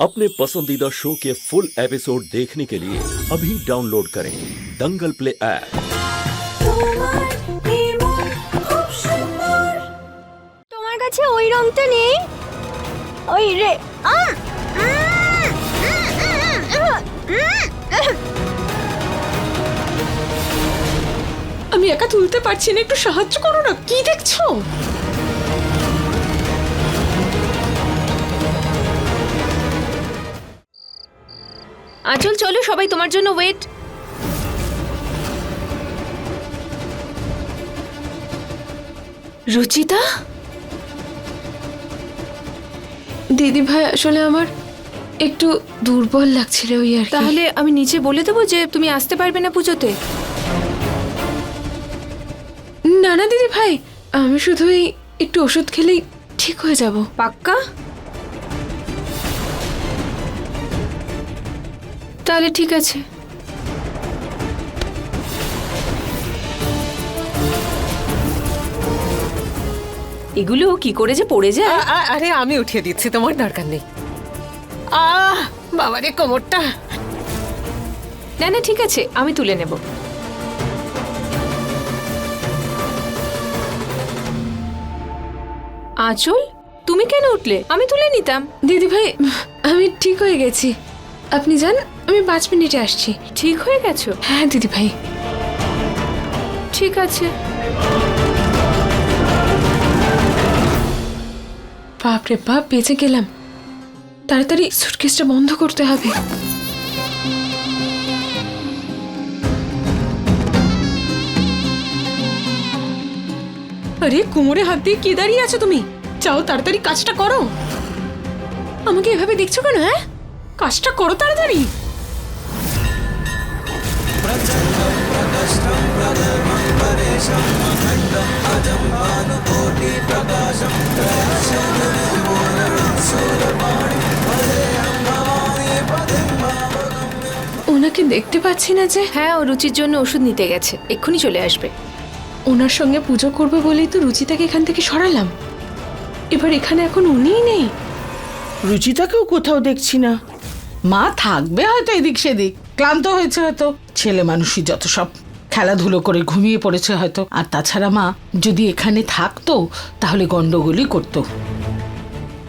अपने पसंदीदा शो के फुल एपिसोड देखने के लिए अभी डाउनलोड करें दंगल प्ले ऐप তোমার নির্মল খুব সুন্দর তোমার কাছে ওই রংটা নেই ওই রে আম! উম! আমি একা তুলতে পারছি না একটু সাহায্য করো না কি দেখছো আঁচল চলো সবাই তোমার জন্য ওয়েট। রুচিতা? দিদি ভাই আসলে আমার একটু দুর্বল লাগছিল ওই আর তাহলে আমি নিচে বলে দেবো যে তুমি আসতে পারবে না পুজোতে? না না দিদি ভাই আমি শুধু এই একটু ওষুধ খেলেই ঠিক হয়ে যাব। পাক্কা? তাহলে ঠিক আছে। এগুলো কি করে যে পড়ে যায়? আরে আমি উঠিয়ে দিচ্ছি তোমার দরকার নেই। আহ বাবারে কোমরটা। না না ঠিক আছে আমি তুলে নেব। আঁচল তুমি কেন উঠলে? আমি তুলে নিতাম। দিদি ভাই আমি ঠিক হয়ে গেছি। আপনি যান আমি পাঁচ মিনিটে আসছি। ঠিক হয়ে গেছো? হ্যাঁ দিদি ভাই। ঠিক আছে। বাপরে বাপ বেঁচে গেলাম। তাড়াতাড়ি সুটকেসটা বন্ধ করতে হবে। আরে কোমরে হাত দিয়ে কি দাঁড়িয়ে আছো তুমি? চাও তাড়াতাড়ি কাজটা করো। আমাকে এভাবে দেখছ কেন হ্যাঁ? কাজটা করো তাড়াতাড়ি। ওনাকে দেখতে পাচ্ছি না যে? হ্যাঁ ও রুচির জন্য ওষুধ নিতে গেছে। এক্ষুনি চলে আসবে। ওনার সঙ্গে পুজো করবে বলেই তো রুচিতাকে এখান থেকে সরালাম। এবার এখানে এখন উনিই নেই। রুচিতাকেও কোথাও দেখছি না। মা থাকবে হয়তো এদিক সেদিক। ক্লান্ত হয়েছে হয়তো। ছেলে মানুষই যত সব। খেলাধুলো করে ঘুমিয়ে পড়েছে হয়তো। আর তাছাড়া মা যদি এখানে থাকতো তাহলে গন্ডগোলই করতো।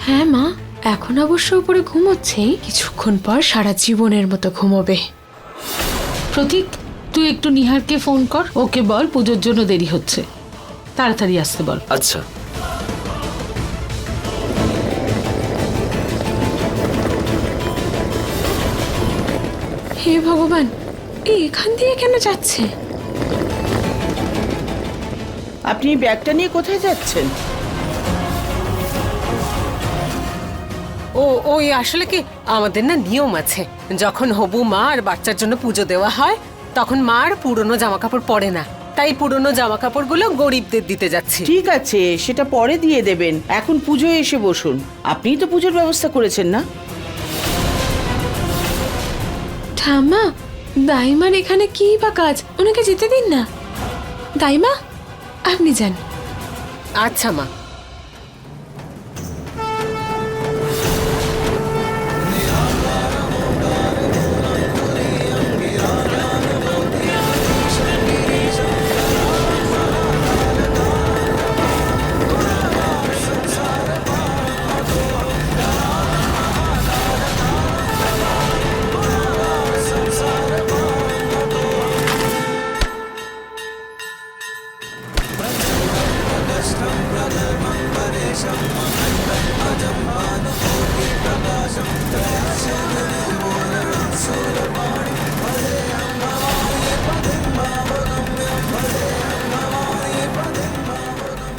হ্যাঁ মা এখন অবশ্য ওপরে ঘুমোচ্ছে কিছুক্ষণ পর সারা জীবনের মতো ঘুমোবে। প্রতীক তুই একটু নিহারকে ফোন কর। ওকে বল পুজোর জন্য দেরি হচ্ছে। তাড়াতাড়ি আসতে বল। আচ্ছা। হে ভগবান এই এখান দিয়ে কেন যাচ্ছে? আপনি ব্যাগটা নিয়ে কোথায় যাচ্ছেন? ও ওই আসলে কি? আমাদের না নিয়ম আছে। যখন হবু মা আর বাচ্চার জন্য পুজো দেওয়া হয় তখন মার পুরনো জামা কাপড় পরে না। তাই পুরনো জামা কাপড়গুলো গরিবদের দিতে যাচ্ছি। ঠিক আছে সেটা পরে দিয়ে দেবেন। এখন পুজোয় এসে বসুন। আপনিই তো পুজোর ব্যবস্থা করেছেন না? ঠাম্মা দাইমার এখানে কি বা কাজ? ওনাকে যেতে দিন না। দাইমা আপনি যান। আচ্ছা মা।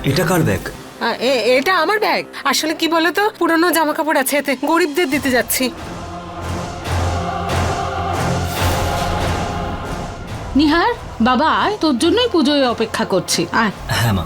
এটা কার ব্যাগ আ, এ- এটা আমার ব্যাগ আসলে কি বলতো? পুরনো জামা কাপড় আছে এতে গরিবদের দিতে যাচ্ছি। নিহার বাবা আয় তোর জন্যই পুজোয় অপেক্ষা করছি। আয়। হ্যাঁ মা।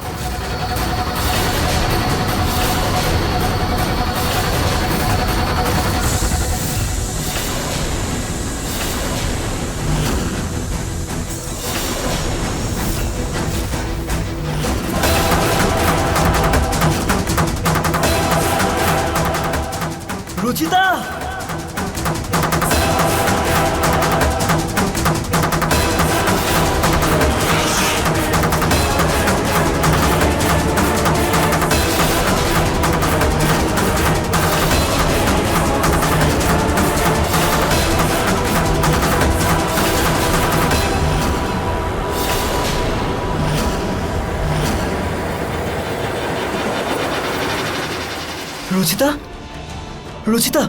রুচিতা? রুচিতা?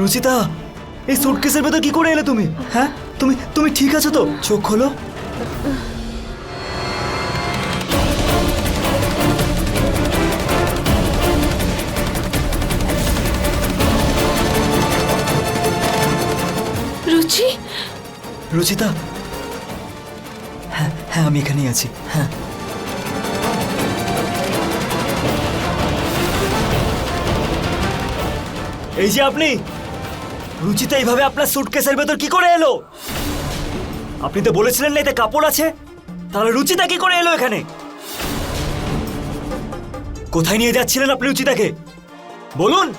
রুচিতা এই সুটকেসের ভেতর কি করে এলে তুমি? হ্যাঁ? তুমি তুমি ঠিক আছো তো? চোখ খোলো। রুচি? রুচিতা? হ্যাঁ হ্যাঁ আমি এখানেই আছি। হ্যাঁ। এই যে আপনি রুচিতা এইভাবে আপনার সুটকেসের ভেতর কি করে এলো? আপনি তো বলেছিলেন না এতে কাপড় আছে তাহলে রুচিতা কি করে এলো এখানে? কোথায় নিয়ে যাচ্ছিলেন আপনি রুচিতাকে? বলুন!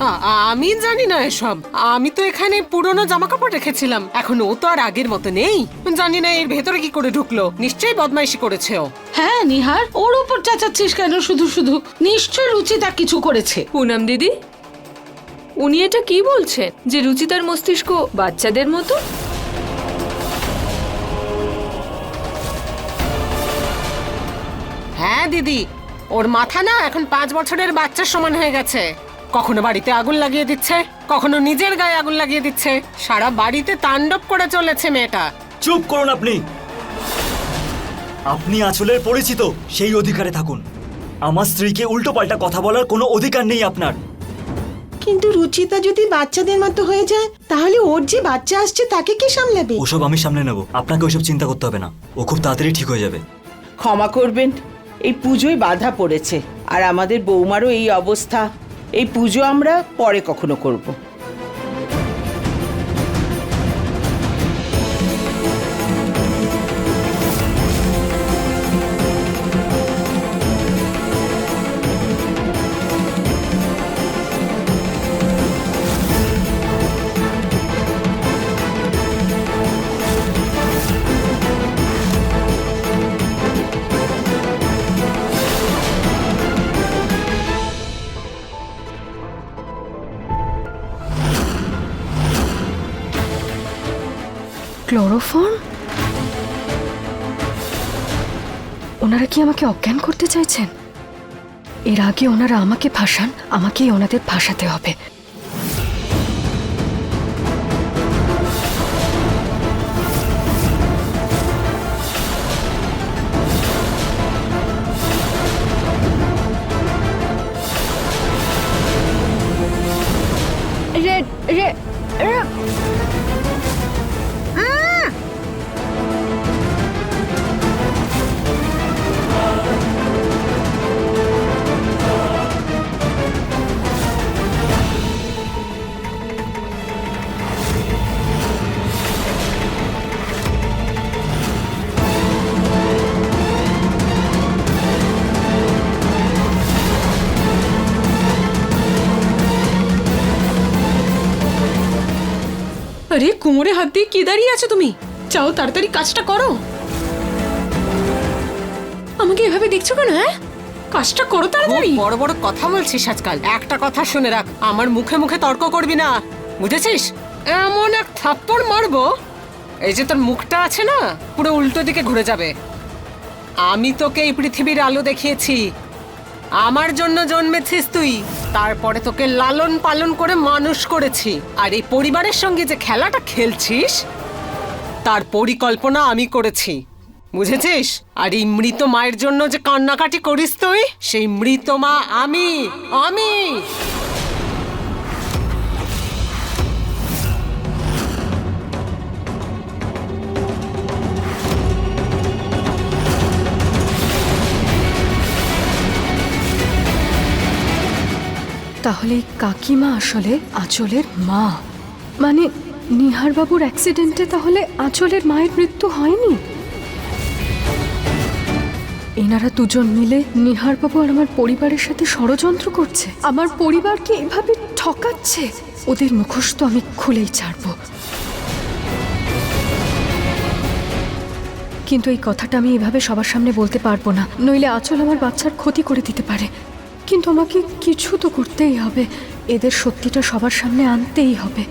আ- আ- আমি জানি না এসব। আমি তো এখানে পুরনো জামা কাপড় রেখেছিলাম। এখন ও তো আর আগের মতো নেই। জানি না এর ভেতরে কি করে ঢুকলো। নিশ্চয়ই বদমাইশি করেছে ও। হ্যাঁ নিহার। ওর উপর চাচাচ্ছিস কেন শুধু শুধু? নিশ্চয় রুচিতা কিছু করেছে। পুনাম দিদি উনি এটা কি বলছেন? যে রুচিতার মস্তিষ্ক বাচ্চাদের মতো? হ্যাঁ দিদি। ওর মাথা না এখন পাঁচ বছরের বাচ্চার সমান হয়ে গেছে। কখনো বাড়িতে আগুন লাগিয়ে দিচ্ছে কখনো নিজের গায়ে আগুন লাগিয়ে দিচ্ছে। সারা বাড়িতে তাণ্ডব করে চলেছে মেয়েটা। চুপ করুন আপনি। আপনি আঁচলের পরিচিত সেই অধিকারে থাকুন। আমার স্ত্রীকে উল্টো পাল্টা কথা বলার কোনো অধিকার নেই আপনার। কিন্তু রুচিতা যদি বাচ্চাদের মতো হয়ে যায় তাহলে ওর যে বাচ্চা আসছে তাকে কে সামলাবে? ওসব আমি সামলে নেব। আপনাকে ওসব চিন্তা করতে হবে না। ও খুব তাড়াতাড়ি ঠিক হয়ে যাবে। ক্ষমা করবেন। এই পুজোয় বাধা পড়েছে। আর আমাদের বৌমারও এই অবস্থা। এই পুজো আমরা পরে কখনো করব। ক্লোরোফর্ম ওনারা কি আমাকে অজ্ঞান করতে চাইছেন? এর আগে ওনারা আমাকে ফাঁসান, আমাকেই ওনাদের ফাঁসাতে হবে। রেড রেড আরে কোমরে হাত দিয়ে কি দাঁড়িয়ে আছো তুমি? চাও তাড়াতাড়ি কাজটা করো। আমাকে এভাবে দেখছ কেন হ্যাঁ? কাজটা করো তাড়াতাড়ি। বড় বড় কথা বলছিস আজকাল। একটা কথা শুনে রাখ আমার মুখে মুখে তর্ক করবি না। বুঝেছিস? এমন এক থাপ্পড় মারবো এই যে তোর মুখটা আছে না পুরো উল্টো দিকে ঘুরে যাবে। আমি তোকে এই পৃথিবীর আলো দেখিয়েছি। আমার জন্য জন্মেছিস তুই। তারপরে তোকে লালন পালন করে মানুষ করেছি। আর এই পরিবারের সঙ্গে যে খেলাটা খেলছিস, তার পরিকল্পনা আমি করেছি। বুঝেছিস? আর এই মৃত মায়ের জন্য যে কান্নাকাটি করিস তুই, সেই মৃত মা আমি আমি। তাহলে কাকিমা আসলে আঁচলের মা। মানে নিহার বাবুর অ্যাক্সিডেন্টে তাহলে আঁচলের মায়ের মৃত্যু হয়নি? এনারা দুজন মিলে নিহার বাবু আর আমার পরিবারের সাথে ষড়যন্ত্র করছে। আমার পরিবারকে এভাবে ঠকাচ্ছে? ওদের মুখোশ তো আমি খুলেই ছাড়বো। কিন্তু এই কথাটা আমি এভাবে সবার সামনে বলতে পারব না। নইলে আচল আমার বাচ্চার ক্ষতি করে দিতে পারে। কিন্তু আমাকে কিছু তো করতেই হবে। এদের সত্যিটা সবার সামনে আনতেই হবে।